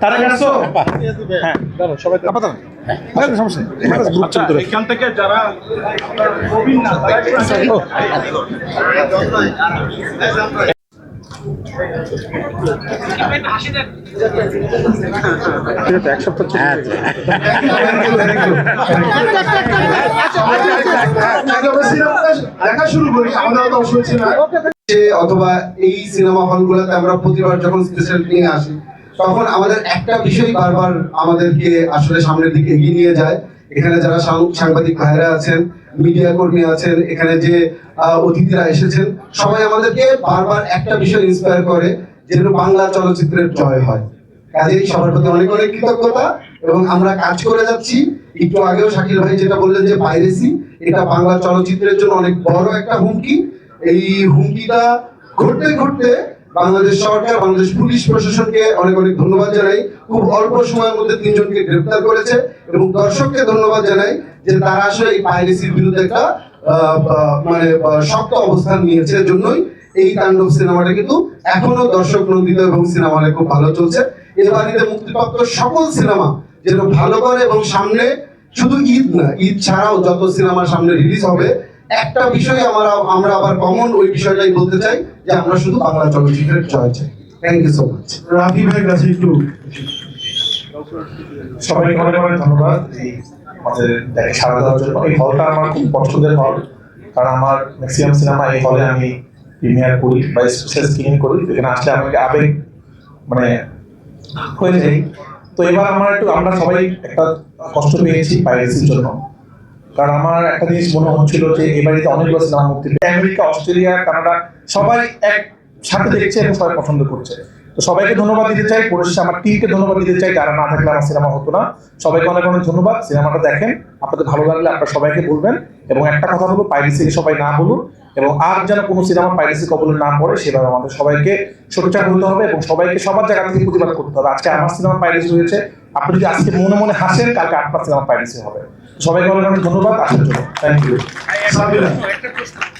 তারা গেছো হ্যাঁ। আপাতত হ্যাঁ। সমস্যা নেই। আচ্ছা এখান থেকে যারা প্রবীণ অথবা এই সিনেমা হলগুলোতে আমরা প্রতিবার যখন স্পেশাল নিয়ে আসি তখন আমাদের একটা বিষয় বারবার আমাদেরকে আসলে সামনের দিকে এগিয়ে নিয়ে যায়। এখানে যারা সাংবাদিক ভাইরা আছেন, মিডিয়া কর্মী আছেন, এখানে যে অতিথিরা এসেছেন, সবাই আমাদেরকে বারবার একটা বিষয় ইন্সপায়ার করে যেন বাংলা চলচ্চিত্রের জয় হয়। কাজেই সবার প্রতি অনেক অনেক কৃতজ্ঞতা এবং আমরা কাজ করে যাচ্ছি। একটু আগেও শাকিল ভাই যেটা বললেন যে পাইরেসি, এটা বাংলা চলচ্চিত্রের জন্য অনেক বড় একটা হুমকি। এই হুমকিটা ঘটতে ঘটতে বাংলাদেশ সরকার, বাংলাদেশ পুলিশ প্রশাসনকে অনেক অনেক ধন্যবাদ জানাই। খুব অল্প সময়ের মধ্যে তিনজনকে গ্রেফতার করেছে এবং দর্শককে ধন্যবাদ জানাই যে তারা আসলে এই পাইরেসির বিরুদ্ধে একটা মানে শক্ত অবস্থান নিয়েছে জন্যই। এই তাণ্ডব সিনেমাটা কিন্তু এখনও দর্শক নন্দিত এবং সিনেমা খুব ভালো চলছে। এবার ঈদে মুক্তিপ্রাপ্ত সকল সিনেমা যেন ভালো করে এবং সামনে শুধু ঈদ না, ঈদ ছাড়াও যত সিনেমা সামনে রিলিজ হবে একটা বিষয় আমরা আমরা আবার কমন ওই বিষয়টাই বলতে চাই যে আমরা শুধু বাংলা চলচ্চিত্রের জয় চাই। Thank you so much Rafi ভাইয়ের কাছে একটু সবাইকে অনেক অনেক ধন্যবাদ। আমাদের দেখে সাড়া দেওয়ার জন্য। এই হলটা আমার খুব পছন্দের হল। কারণ আমার ম্যাক্সিমাম সিনেমা এই হলে আমি প্রিমিয়ার করি বা স্পেশাল স্ক্রিনিং করি। এখানে আসলে আমাকে আবেগ মানে হয়ে যাই তো এবার আমার একটু আমরা সবাই একটা কষ্ট পেয়েছি পাইরেসির জন্য। কারণ আমার একটা জিনিস মনে হচ্ছিল যে এবারে অনেকগুলো সিনেমা মুক্তি। আমেরিকা, অস্ট্রেলিয়া, কানাডা, সবাই এক সাথে দেখছে এবং সবাই পছন্দ করছে। তো সবাইকে ধন্যবাদ দিতে চাই। পরিশেষে আমার টিমকে ধন্যবাদ দিতে চাই। যারা না থাকলে আমার সিনেমা হতো না। সবাইকে অনেক অনেক ধন্যবাদ। সিনেমাটা দেখেন। আপনাদের ভালো লাগলে আপনারা সবাইকে বলবেন। এবং একটা কথা বলব পাইরেসি সবাই না বলুন। এবং আর যেন কোনো সিনেমা পাইরেসি কবলে না পড়ে সেভাবে আমাদের সবাইকে সোচ্চার হতে হবে এবং সবাইকে সবার জায়গা থেকে প্রতিবাদ করতে হবে। আজকে আমার সিনেমা পাইরেসি হয়েছে। আপনি যদি আজকে মনে মনে হাসেন, কালকে আপনার সিনেমা পাইরেসি হবে। সবাইকে অনেক ধন্যবাদ আসার জন্য থ্যাংক ইউ একটা প্রশ্ন।